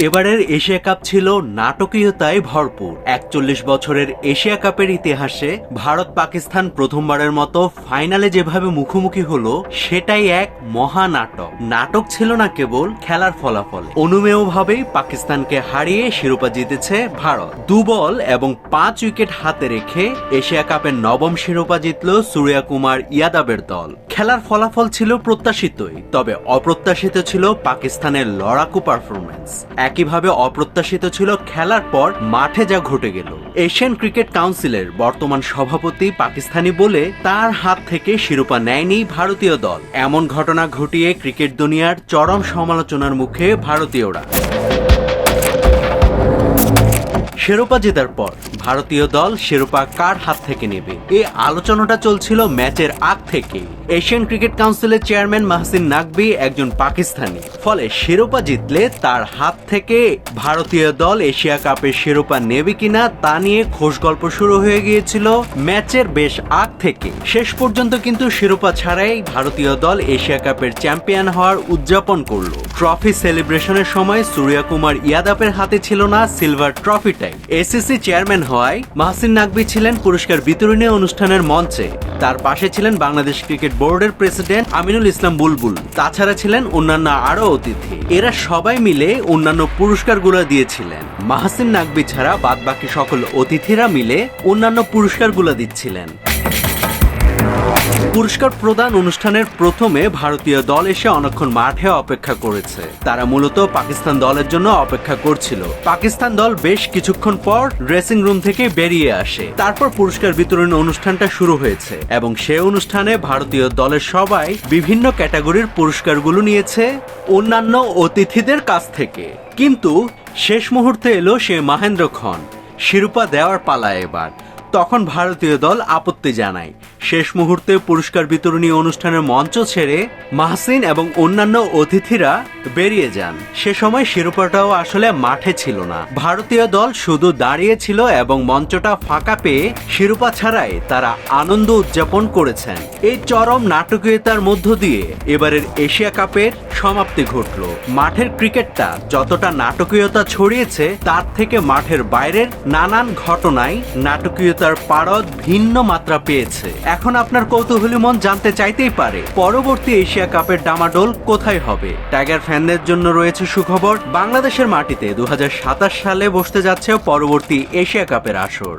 এবারের Asia cup ছিল নাটকীয়তায় ভরপুর। একচল্লিশ বছরের এশিয়া কাপের ইতিহাসে ভারত পাকিস্তান প্রথমবারের মতো ফাইনালে যেভাবে মুখোমুখি হলো, সেটাই এক মহানাটক। নাটক ছিল না কেবল খেলার ফলাফল। অনুমেয়ভাবেই পাকিস্তানকে হারিয়ে শিরোপা জিতেছে ভারত। দু বল এবং পাঁচ উইকেট হাতে রেখে এশিয়া কাপের নবম শিরোপা জিতল সূর্যা কুমার ইয়াদাবের দল। খেলার ফলাফল ছিল প্রত্যাশিতই, তবে অপ্রত্যাশিত ছিল পাকিস্তানের লড়াকু পারফরমেন্স একইভাবে অপ্রত্যাশিত ছিল খেলার পর মাঠে যা ঘটে গেল। এশিয়ান ক্রিকেট কাউন্সিলের বর্তমান সভাপতি পাকিস্তানি বলে তার হাত থেকে শিরোপা নেয়নি ভারতীয় দল। এমন ঘটনা ঘটিয়ে ক্রিকেট দুনিয়ার চরম সমালোচনার মুখে ভারতীয়রা। শিরোপা জেতার পর ভারতীয় দল শিরোপা কার হাত থেকে নেবে? এই আলোচনাটা চলছিল ম্যাচের আগ থেকে। এশিয়ান ক্রিকেট কাউন্সিলের চেয়ারম্যান মাহসিন নাকবি একজন পাকিস্তানি। ফলে শিরোপা জিতলে তার হাত থেকে ভারতীয় দল এশিয়া কাপের শিরোপা নেবে কিনা তা নিয়ে খোশ গল্প শুরু হয়ে গিয়েছিল ম্যাচের বেশ আগ থেকে। শেষ পর্যন্ত কিন্তু শিরোপা ছাড়াই ভারতীয় দল এশিয়া কাপের চ্যাম্পিয়ন হওয়ার উদযাপন করল। ট্রফি সেলিব্রেশনের সময় সূর্যা কুমার ইয়াদাবের হাতে ছিল না সিলভার ট্রফিটাই এসিসি চেয়ারম্যান হওয়ায় মাহসিন নাকবি ছিলেন পুরস্কার বিতরণী অনুষ্ঠানের মঞ্চে। তার পাশে ছিলেন বাংলাদেশ ক্রিকেট বোর্ডের প্রেসিডেন্ট আমিনুল ইসলাম বুলবুল। তাছাড়া ছিলেন অন্যান্য আরও অতিথি। এরা সবাই মিলে অন্যান্য পুরস্কারগুলো দিয়েছিলেন। মাহসিন নাকবি ছাড়া বাদবাকি সকল অতিথিরা মিলে অন্যান্য পুরস্কারগুলো দিচ্ছিলেন। পুরস্কার প্রদান অনুষ্ঠানের প্রথমে ভারতীয় দল এসে অনেকক্ষণ মাঠে অপেক্ষা করেছে। তারা মূলত পাকিস্তান দলের জন্য অপেক্ষা করছিল। পাকিস্তান দল বেশ কিছুক্ষণ পর ড্রেসিং রুম থেকে বেরিয়ে আসে। তারপর পুরস্কার বিতরণ অনুষ্ঠানটা শুরু হয়েছে এবং সে অনুষ্ঠানে ভারতীয় দলের সবাই বিভিন্ন ক্যাটাগরির পুরস্কারগুলো নিয়েছে অন্যান্য অতিথিদের কাছ থেকে। কিন্তু শেষ মুহূর্তে এলো সে মাহেন্দ্র খন শিরোপা দেওয়ার পালা এবার। তখন ভারতীয় দল আপত্তি জানায়। শেষ মুহূর্তে পুরস্কার বিতরণী অনুষ্ঠানের মঞ্চ ছেড়ে মাহসিন এবং অন্যান্য অতিথিরা বেরিয়ে যান। সে সময় শিরোপাটাও আসলে মাঠে ছিল না। ভারতীয় দল শুধু দাঁড়িয়েছিল এবং মঞ্চটা ফাঁকা পেয়ে শিরোপা ছাড়াই তারা আনন্দ উদযাপন করেছেন। এই চরম নাটকীয়তার মধ্য দিয়ে এবারের এশিয়া কাপের সমাপ্তি ঘটল। মাঠের ক্রিকেটটা যতটা নাটকীয়তা ছড়িয়েছে, তার থেকে মাঠের বাইরের নানান ঘটনায় নাটকীয়তার পারদ ভিন্ন মাত্রা পেয়েছে। এখন আপনার কৌতূহলী মন জানতে চাইতেই পারে, পরবর্তী এশিয়া কাপের ডামাডোল কোথায় হবে? টাইগার ফ্যানদের জন্য রয়েছে সুখবর, বাংলাদেশের মাটিতে দু হাজার সাতাশ সালে বসতে যাচ্ছে পরবর্তী এশিয়া কাপের আসর।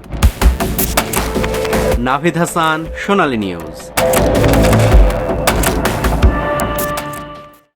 নাভিদ হাসান, সোনালী নিউজ।